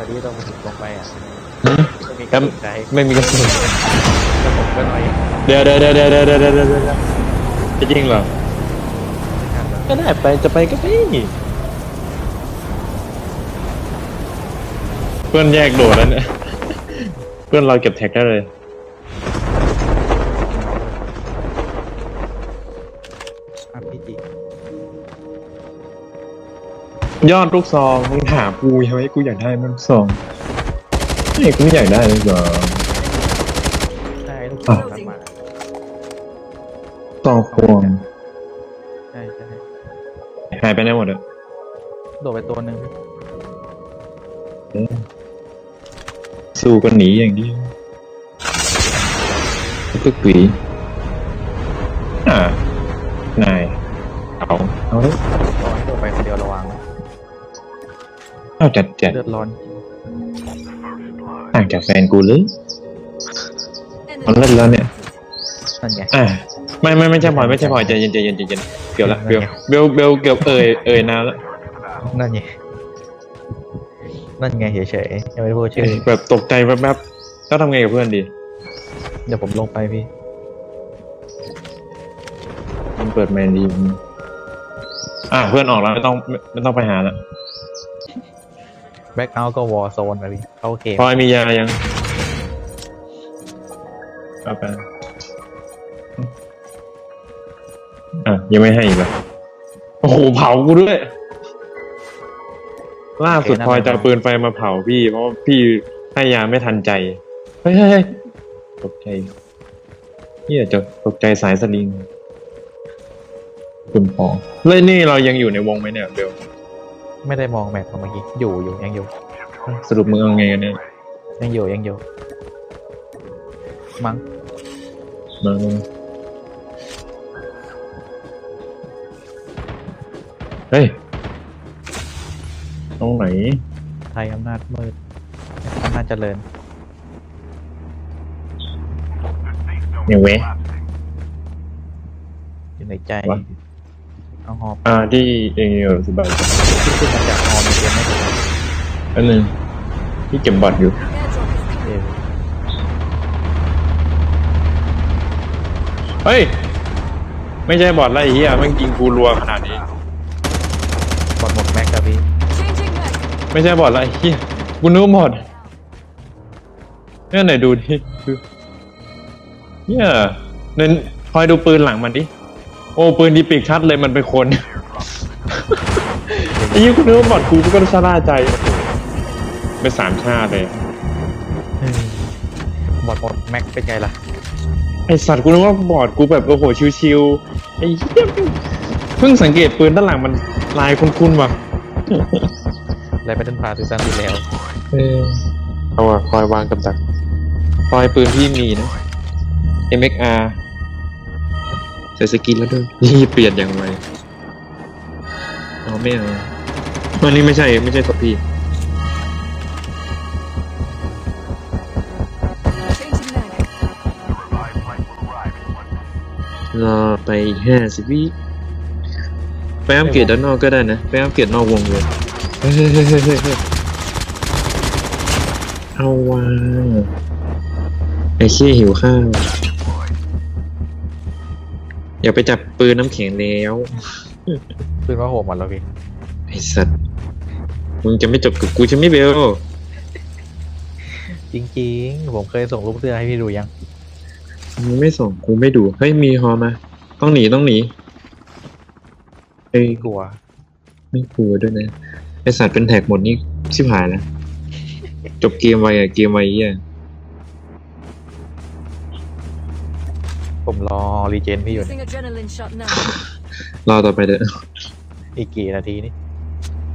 พอดีต้องถึงลงไปอะหืมไม่มีครักำบลังใจไม่มีกระสุนแล้วผมก็น้อยเดี๋ยวเดี๋ยวเดี๋ยวเดี๋ยวเดี๋ยวเดี๋ยวเดี๋ยวเดี๋ยวจะจริงเหรอไม่ทันแล้วก็ได้ไปจะไปก็ไปเพื่อนแยกโดดแล้วเนี่ยเพื่อนเราเก็บแท็กได้เลยอาพีจี ยอดลูกซองมึงถามกูใช่ไหมกูอยากได้มันลูกซองไม่กูไม่อยากได้เลยเหรอใช่ลูกสาวรับมาซองพวงใช่ใช่หายไปไหนหมดอะโดดไปตัวหนึ่งเอ๊ะสู้กันหนีอย่างเดียวก็กวีอ่านายเอาเอาเลย จัดจัดเลือดร้อนต่างจากแฟนกูเลยมันเล่นแล้วเนี่ยนั่นไงอ่าไม่ไม่ไม่ใช่พลอยไม่ใช่พลอยใจเย็นใจเย็นใจเย็นเกี่ยวละเบลเบลเบลเกี่ยวเอ่ยเอ่ยนานแล้วนั่นไงนั่นไงเฉยๆยังไม่ได้พูดชื่อแบบตกใจแป๊บๆแล้วทำไงกับเพื่อนดี เดี๋ยวผมลงไปพี่มันเปิดแมนดีอ่าเพื่อนออกแล้วไม่ต้องไม่ไม่ต้องไปหาละ แบ็กเอาก็วอร์โซนไปพี่เข้าเกมพลอยมียายังเอาไปอะยังไม่ให้อีกเหรอโอ้โหเผากูด้วย ล่าสุดพลอยจะเอาปืนไฟมาเผาพี่ เพราะว่าพี่ให้ยาไม่ทันใจ เฮ้ยเฮ้ยเฮ้ยตกใจเฮียจะตกใจสายสลิงคุณพอเล่นนี่เรายังอยู่ในวงไหมเนี่ยเบล ไม่ได้มองแมปเมื่อกี้อยู่อยู่ยังอยู่สรุปมึงเอาไงกันเนี่ยยังอยู่ยังอยู่มั้งมาเฮ้ยตรงไหนไทยอำนาจมืดอำนาจเจริญเนี่ยเว้ยอยู่ในใจวะ เอาหอบอ่าที่เองอยู่สบายที่ขึ้นมาจากฮอในเกมไม่ถึงอันนึงที่เก็บบอดอยู่เอวเฮ้ย ไม่ใช่บอดไรเฮียแมันยิงกูรัวขนาดนี้ บอดหมดแม็กกับพี่ Changing mag. ไม่ใช่บอดไรเฮียกูนึกว่าบอดเนี่ยไหนดูดิดูเนี่ยเน้นคอยดูปืนหลังมันดิ โอ้ปืนดีปีกชัดเลยมันเป็นคนไอ้ยี่กูนึกว่าบอดกูก็ชะล่าใจโอ้โหไปสามชาติเลยเออบอดหมดแม็กเป็นไงล่ะไอสัตว์กูนึกว่าบอดกูแบบโอ้โหชิวๆไอ้เหี้ยเพิ่งสังเกตปืนด้านหลังมันลายคุ้นๆว่ะไรไปเดินพาถือซันติแล้วเออเอาอะคอยวางกับดักคอยปืนพี่มีนะ MXR ใส่สกินแล้วด้วยนี่เปลี่ยนอย่างไรเอาไม่เอาอันนี้ไม่ใช่ไม่ใช่กับพี่ Changing mag. รอไปห้าสิบวิไปอัปเกรดด้านนอกก็ได้นะไปอัปเกรดนอกวงเลยเอาว่าไอ้เขี้ยหิวข้าว อย่าไปจับปืนน้ำแข็งแล้วปืนว่าโหมหมดแล้วพี่ไอ้สัตว์มึงจะไม่จบกับกูใช่ไหมเบลจริงๆ ผมเคยส่งรูปเสื้อให้พี่ดูยัง มึงไม่ส่งกูไม่ดูเฮ้ยมีฮอมา ต้องหนีต้องหนีเอ้ยกลัว ไม่กลัวด้วยนะไอสัตว์เป็นแท็กหมดนี่ชิบหายแล้วจบเกมไวอะเกมไวเหี้ย ผมรอรีเจนพี่อยู่ Using adrenaline shot now. รอต่อไปเถอะอีกกี่นาทีนี่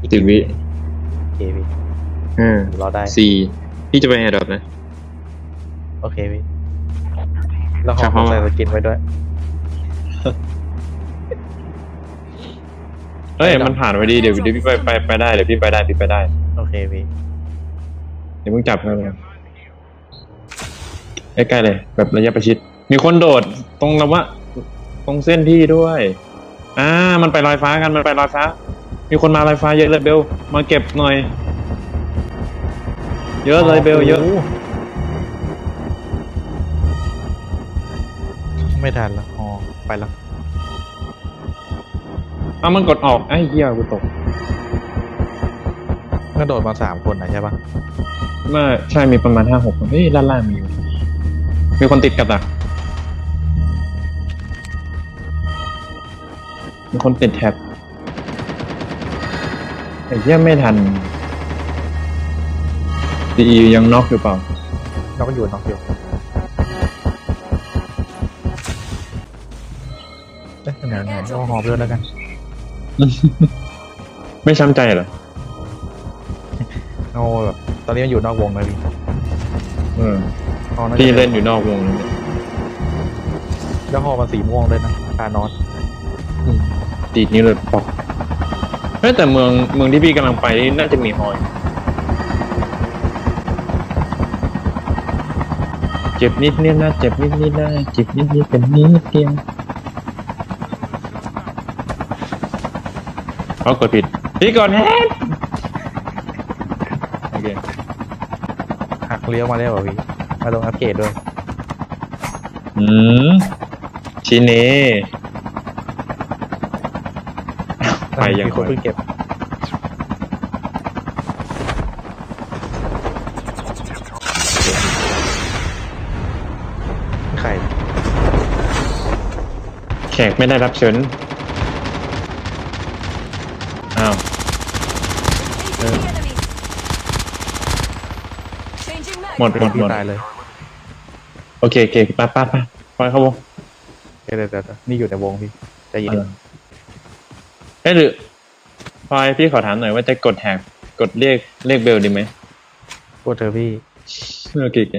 อีกสิบวิโอเคพี่ห้าผมรอได้ สี่พี่จะไปแอร์ดรอปนะ โอเคพี่แล้วขครัอบผม ใส่ผมสกินไว้ด้วย เฮ้ยไปดรอปมันผ่านไปดีเดี๋ยวเดี๋ยวพี่ไปไปไปได้เดี๋ยวพี่ไปได้พี่ไปได้ โอเคพี่เดี๋ยวมึงจับกันเลยใกล้ๆเลย แบบระยะประชิด มีคนโดดตรงระวะตรงเส้นพี่ด้วย อ่า มันไปลอยฟ้ากัน มันไปลอยฟ้า มีคนมาลอยฟ้าเยอะเลยเบล มาเก็บหน่อย เยอะเลยเบล เยอะโโหไม่ทันละอ๋อไปแล้วเอามันกดออก ไอ้เหี้ยกูตกก็โดดมาสามคนนะใช่ปะเมื่อใช่ มีประมาณห้าหกคน เฮ้ยด้านล่างมีอยู่มีคนติดกับดัก มีคนติดแท็บไอ้เหี้ยไม่ทันดียังน็อกอยู่เปล่า เราก็อยู่น็อกอยู่เอ๊ะไหนไหนเอาหอบด้วยแล้วกัน ไม่ช้ำใจเหรอ เอาแบบตอนนี้มันอยู่นอกวงเลยพี่เออฮอน่าจะพี่เล่นอยู่นอกวงเลยเนี่ยแล้วฮอมันสีม่วงเลยนะคานอส ตีดนี้เลยปอกเฮ้ยแต่เมืองเมืองที่พี่กำลังไปนี่น่าจะมีฮอย เจ็บนิดนิดนะเจ็บนิดนิดนะเจ็บนิดนิดเป็นนิดเดียวเขากดผิดพี่ก่อนแฮนโอเคหักเลี้ยวมาแล้วเหรอพี่มาลงอัปเกรดด้วยอืมชิเน่ ไปยังมีคคนนเพิ่งเก็บใครแขกไม่ได้รับเชิญอ้าว Engaging the enemy. Changing mag. หมดหมดหมดตายเลยโอเคโอเคไป้าป้าป้าปล่อยเขาวง เดี๋ยวเดี๋ยวเดี๋ยวนี่อยู่ในวงพี่ใจเย็น เออเอ้ยหรือพลอยพี่ขอถามหน่อยว่าจะกดแท็กกดเรียกเรียกเบลดีไหมพวกเธอพี่โอเคโอเค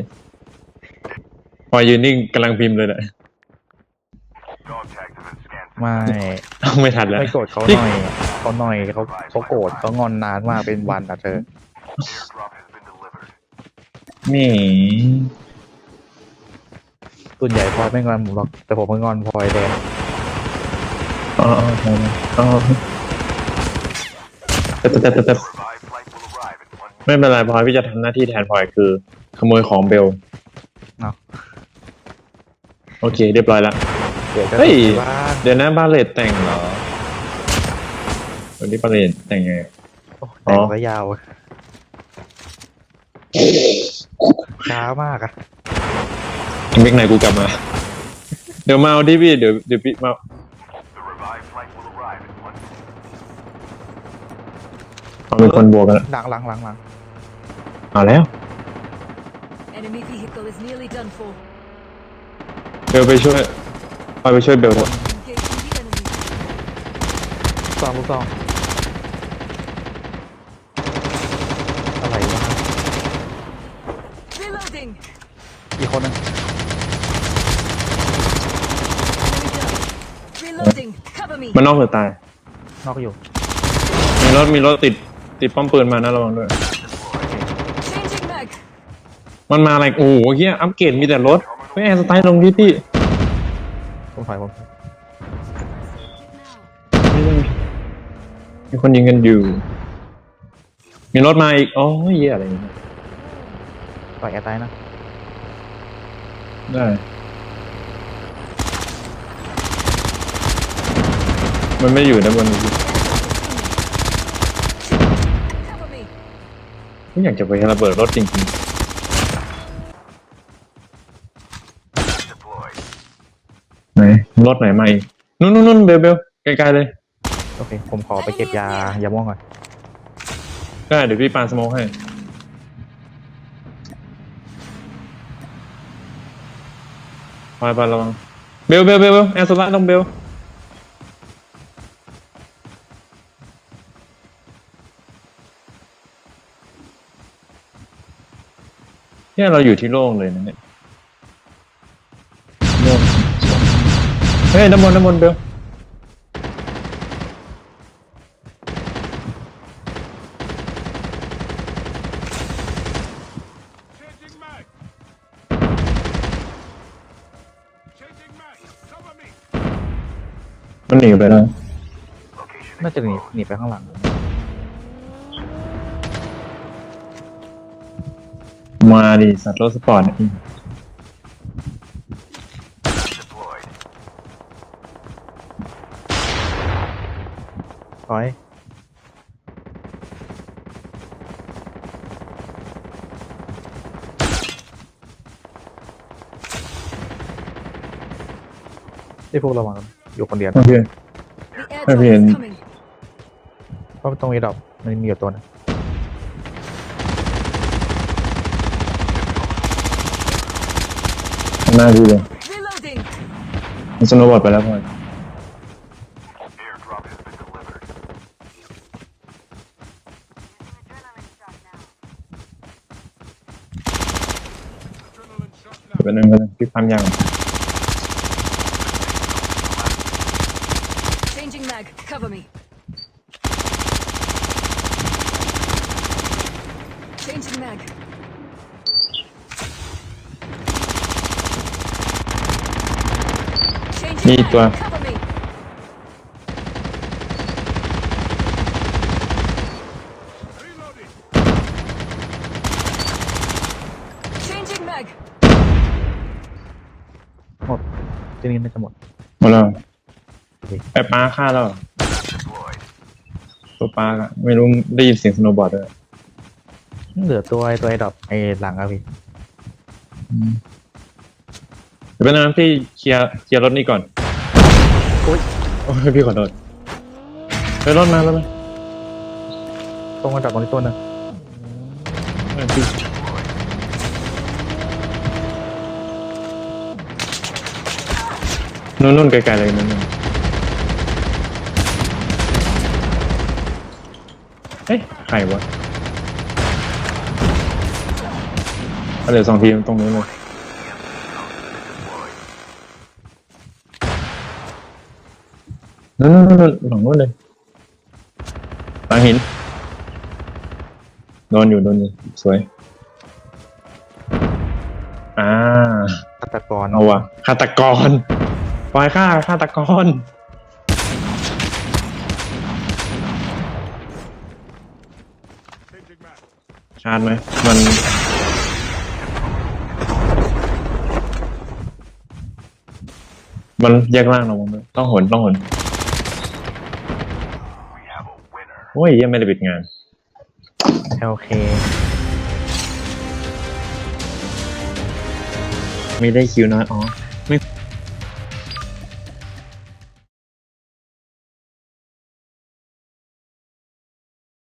พลอยยืนนิ่งกำลังพิมพ์เลยแหละ ไม่ไม่ทันแล้ว ไม่โกรธเขาหน่อยเขาหน่อยเขาเขาโกรธเขางอนนานมากเป็นวันอะเธอแหมส่วนใหญ่พลอยไม่งอนผมหรอกแต่ผมไม่งอนพลอยแทน อ๋ออ๋ออ๋อแต่แต่แต่แต่ไม่เป็นไรพลอยพี่จะทำหน้าที่แทนพลอยคือ ขโมยของเบลเนาะ โอเค เรียบร้อยแล้วเดี๋ยวจะเฮ้ยบ้านเดี๋ยวนะบาเลตแต่งเหรอวันนี้บาเลตแต่งไง โอ้แต่งซะยาวช้ามากอะ เมกไหนกูกลับมา เดี๋ยวมาเอาดิพี่เดี๋ยวเดี๋ยวพี่มา เอาเป็นคนบวกกันแล้วหลังหลังหลังหลังเอาแล้ว Enemy vehicle is nearly done for. เบลไปช่วยพลอยไปช่วยเบลเถอะ Engaging the enemy. ซองลูกซองอะไรวะ Reloading. อีกคนนึง Enemy down. Reloading. Cover me. มันนอกหรือตายนอกอยู่ มีรถมีรถติด ติดป้อมปืนมานะระวังด้วย Changing mag. มันมาอะไรโอ้โหเฮียอัปเกรดมีแต่รถไม่แอร์สไตล์ลงที่พี่ผมถอยผมมีคนยิงกันอยู่ มีรถมาอีกอ๋อเฮียอะไรเนี่ยปล่อยแอร์ตายนะได้ มันไม่อยู่นะบนนี้ Cover me. ไม่อยากจะไประเบิดรถจริงๆไหนรถไหนมาอีกนู่นนู่นนู่นเบลเบลไกลๆเลย โอเค ผมขอไปเก็บยายาม่วงก่อน ได้เดี๋ยวพี่ปาสโมกให้ ไปไประวังเบลเบลเบลเบลแอร์โซล่าต้องเบล เนี่ยเราอยู่ที่โล่งเลยนะเนี่ยโล่งเฮ้ยน้ำมนต์น้ำมนต์เบลมันหนีไปแล้วน่าจะหนีหนีไปข้างหลัง มาดิสัตว์รถสปอร์ตนี่ถอยที่พวกระวังอยู่คนเดียวโอเค The airdrop Fabian. is coming. เพราะตรงนี้ดอกมันมีอยู่ตัวหนึง ข้าง หน้าพี่เลย Reloading. มันสโนว์บอร์ดไปแล้วพ่อย Adrenaline shot เดี๋ยวไปนึงไปนึงพี่ความยาง Changing mag. Cover me. Changing mag. Changing Need mag. to- Cover me. Reloading. Changing mag. หมดที่นี่น่าจะหมด หมดแล้วโอเคไอ้ปลาฆ่าแล้วเหรอตัวปลาอะไม่รู้ได้ยินเสียงสโนว์บอร์ดด้วยเหลือตัวไอ้ตัวไอ้ดอกไอ้หลังอะพี่เดี๋ยวเป็นน้ำที่เคลียร์เคลียร์รถนี่ก่อนโอ้ยโอ้ยพี่ขอโทษไปรถมารถมาตรงกระดับตรงนี้ตัวหนึงเออพี่นู่นนู่นไกลๆเลยนู่นนู่นเฮ้ยใครวะเอาเหลือสองทีมตรงนู้นเลย นู่นนู่นนู่นหลังนู้นเลยหลังหินโดนอยู่โดนอยู่สวย อ่าฆาตกรเอาวะฆาตกรปล่อยฆ่าฆาตกร Changing mag. ชาร์จไหมมันมันแยกล่างเราบ้างไหมต้องหนต้องหน โอ้ยยังไม่ได้ปิดงาน โอเค ไม่ได้คิวน้อยอ๋อไม่